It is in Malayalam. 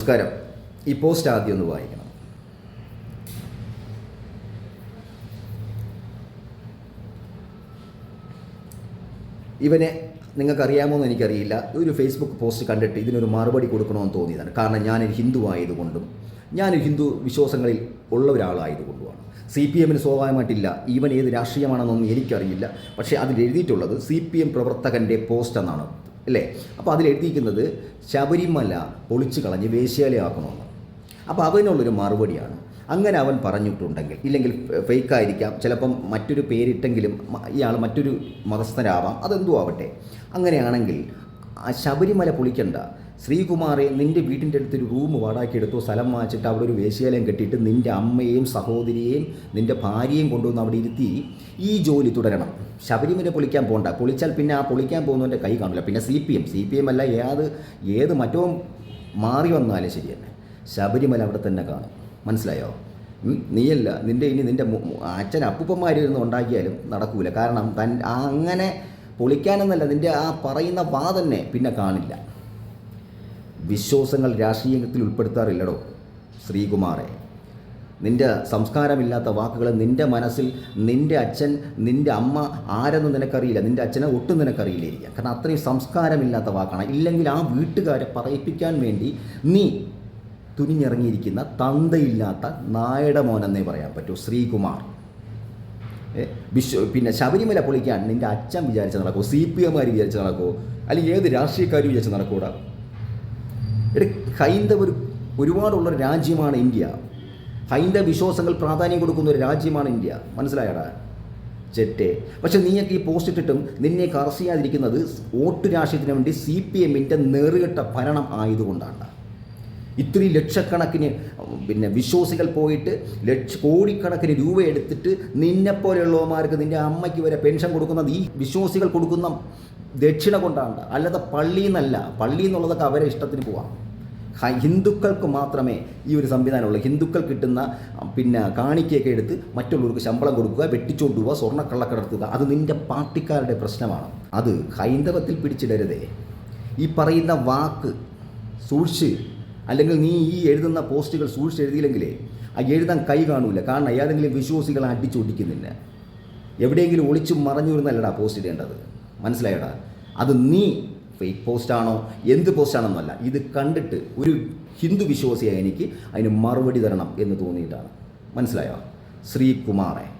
നമസ്കാരം. ഈ പോസ്റ്റ് ആദ്യം ഒന്ന് വായിക്കണം. ഇവനെ നിങ്ങൾക്കറിയാമോ എന്ന് എനിക്കറിയില്ല. ഒരു ഫേസ്ബുക്ക് പോസ്റ്റ് കണ്ടിട്ട് ഇതിനൊരു മറുപടി കൊടുക്കണമെന്ന് തോന്നിയതാണ്. കാരണം ഞാനൊരു ഹിന്ദു ആയതുകൊണ്ടും ഞാനൊരു ഹിന്ദു വിശ്വാസങ്ങളിൽ ഉള്ള ഒരാളായതുകൊണ്ടുമാണ് സി പി എമ്മിന് സ്വാഭാവികമായിട്ടില്ല. ഈവൻ ഏത് രാഷ്ട്രീയമാണെന്നൊന്നും എനിക്കറിയില്ല. പക്ഷേ അതിൽ എഴുതിയിട്ടുള്ളത് സി പി എം പ്രവർത്തകന്റെ പോസ്റ്റ് എന്നാണ്. അല്ലേ? അപ്പോൾ അതിൽ എഴുതിയിരിക്കുന്നത് ശബരിമല പൊളിച്ചു കളഞ്ഞ് വേശ്യാലയാക്കണമെന്ന്. അപ്പോൾ അവനുള്ളൊരു മറുപടിയാണ്. അങ്ങനെ അവൻ പറഞ്ഞിട്ടുണ്ടെങ്കിൽ ഇല്ലെങ്കിൽ ഫേക്കായിരിക്കാം. ചിലപ്പം മറ്റൊരു പേരിട്ടെങ്കിലും ഇയാൾ മറ്റൊരു മതസ്ഥനാവാം. അതെന്തോ ആവട്ടെ അങ്ങനെയാണെങ്കിൽ ശബരിമല പൊളിക്കണ്ട. ശ്രീകുമാറെ നിന്റെ വീട്ടിന്റെ അടുത്തൊരു റൂം വാടാക്കിയെടുത്തു സ്ഥലം വാങ്ങിച്ചിട്ട് അവിടെ ഒരു വേശ്യാലയം കെട്ടിയിട്ട് നിന്റെ അമ്മയെയും സഹോദരിയെയും നിന്റെ ഭാര്യയും കൊണ്ടുവന്ന് അവിടെ ഇരുത്തി ഈ ജോലി തുടരണം. ശബരിമല പൊളിക്കാൻ പോകണ്ട പൊളിച്ചാൽ പിന്നെ ആ പൊളിക്കാൻ പോകുന്നവന്റെ കൈ കാണില്ല പിന്നെ C P M. C P M അല്ല ഏത് ഏത് മറ്റോ മാറി വന്നാലും ശരി തന്നെ. ശബരിമല അവിടെ തന്നെ കാണും. മനസ്സിലായോ? നീയല്ല നിന്റെ ഇനി നിന്റെ അച്ഛൻ അപ്പൂപ്പന്മാരിരുന്ന് ഉണ്ടാക്കിയാലും നടക്കൂല. കാരണം തൻ അങ്ങനെ പൊളിക്കാനെന്നല്ല നിന്റെ ആ പറയുന്ന വാ തന്നെ പിന്നെ കാണില്ല. വിശ്വാസങ്ങൾ രാഷ്ട്രീയത്തിൽ ഉൾപ്പെടുത്താറില്ലടോ ശ്രീകുമാറെ. നിന്റെ സംസ്കാരമില്ലാത്ത വാക്കുകൾ നിന്റെ മനസ്സിൽ നിന്റെ അച്ഛൻ നിന്റെ അമ്മ ആരെന്ന് നിനക്കറിയില്ല നിന്റെ അച്ഛനെ ഒട്ടും നിനക്കറിയില്ലായിരിക്കാം കാരണം അത്രയും സംസ്കാരമില്ലാത്ത വാക്കാണ്. ഇല്ലെങ്കിൽ ആ വീട്ടുകാരെ പറയിപ്പിക്കാൻ വേണ്ടി നീ തുനിഞ്ഞിറങ്ങിയിരിക്കുന്ന തന്തയില്ലാത്ത നായയുടെ മോനെന്നേ പറയാൻ പറ്റൂ ശ്രീകുമാർ. വിശ്വ പിന്നെ ശബരിമല പൊളിക്കാൻ നിന്റെ അച്ഛൻ വിചാരിച്ച് നടക്കുമോ സി പി എമാർ വിചാരിച്ച് നടക്കുമോ അല്ലെങ്കിൽ ഏത് രാഷ്ട്രീയക്കാർ വിചാരിച്ച് നടക്കൂടാ ഇവിടെ ഹൈന്ദവർ ഒരു രാജ്യമാണ് ഇന്ത്യ. ഹൈന്ദവ വിശ്വാസങ്ങൾ പ്രാധാന്യം കൊടുക്കുന്ന ഒരു രാജ്യമാണ് ഇന്ത്യ. മനസ്സിലായടാ? ചെറ്റെ. പക്ഷെ നീയൊക്കെ ഈ പോസ്റ്റ് ഇട്ടിട്ടും നിന്നെ കറസിയാതിരിക്കുന്നത് വോട്ട് രാഷ്ട്രീയത്തിന് വേണ്ടി സി പി എമ്മിന്റെ നേറുകെട്ട ഭരണം ആയതുകൊണ്ടാണ്. ഇത്രയും ലക്ഷക്കണക്കിന് പിന്നെ വിശ്വാസികൾ പോയിട്ട് ലക്ഷ കോടിക്കണക്കിന് രൂപ എടുത്തിട്ട് നിന്നെപ്പോലെയുള്ളവന്മാർക്ക് നിന്റെ അമ്മയ്ക്ക് വരെ പെൻഷൻ കൊടുക്കുന്നത് ഈ വിശ്വാസികൾ കൊടുക്കുന്ന ദക്ഷിണ കൊണ്ടാണ്. അല്ലാതെ പള്ളിയിൽ നിന്നല്ല പള്ളി എന്നുള്ളതൊക്കെ അവരെ ഇഷ്ടത്തിന് പോവാം. ഹിന്ദുക്കൾക്ക് മാത്രമേ ഈ ഒരു സംവിധാനമുള്ളൂ. ഹിന്ദുക്കൾ കിട്ടുന്ന പിന്നെ കാണിക്കയൊക്കെ എടുത്ത് മറ്റുള്ളവർക്ക് ശമ്പളം കൊടുക്കുക വെട്ടിച്ചോണ്ട് പോവുക സ്വർണക്കള്ളക്കടത്തുക അത് നിന്റെ പാർട്ടിക്കാരുടെ പ്രശ്നമാണ്. അത് ഹൈന്ദവത്തിൽ പിടിച്ചിടരുതേ. ഈ പറയുന്ന വാക്ക് സൂക്ഷിച്ച് അല്ലെങ്കിൽ നീ ഈ എഴുതുന്ന പോസ്റ്റുകൾ സൂക്ഷിച്ച് എഴുതിയില്ലെങ്കിലേ ആ എഴുതാൻ കൈ കാണൂല. കാരണം ഏതെങ്കിലും വിശ്വാസികൾ അടിച്ചൊടിക്കുന്നില്ല. എവിടെയെങ്കിലും ഒളിച്ചു മറഞ്ഞു വരുന്നല്ലടാ പോസ്റ്റ് ഇടേണ്ടത്. മനസ്സിലായടാ? അത് നീ ഫേക്ക് പോസ്റ്റാണോ എന്ത് പോസ്റ്റാണെന്നല്ല ഇത് കണ്ടിട്ട് ഒരു ഹിന്ദു വിശ്വാസിയായി എനിക്ക് അതിന് മറുപടി തരണം എന്ന് തോന്നിയിട്ടാണ് മനസ്സിലായോ? ശ്രീകുമാറെ.